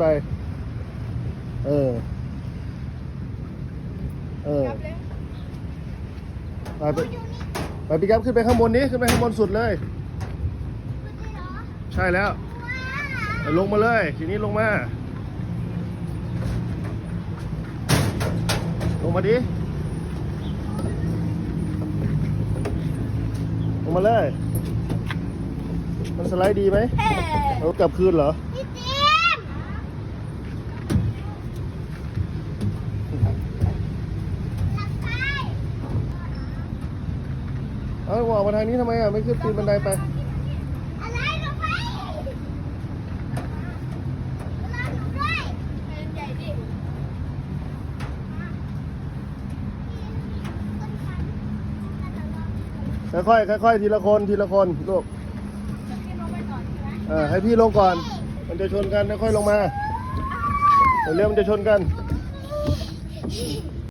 ไป เออ เออกลับเลยไปไปไปพี่ครับขึ้นไปข้างบนนี้ขึ้นไปข้างบนสุดเลย ใช่แล้วไปลงมาเลย ทีนี้ลงมา ลงมาดิ ลงมาเลย มันสไลด์ดีไหมเฮ้เอากลับคืนเหรอ พี่เจมส์หลับไป เอาออกมาทางนี้ทำไมอะ ไม่ขึ้นปีนบันไดไป อะไรลงไปรอหนูด้วยเดินใหญ่ดิค่อยๆค่อยๆทีละคนทีละคนลูกจะขึ้นลงไปก่อนใช่ไหมเออให้พี่ลงก่อน มันจะชนกันค่อยๆลงมาเร็วๆมันจะชนกัน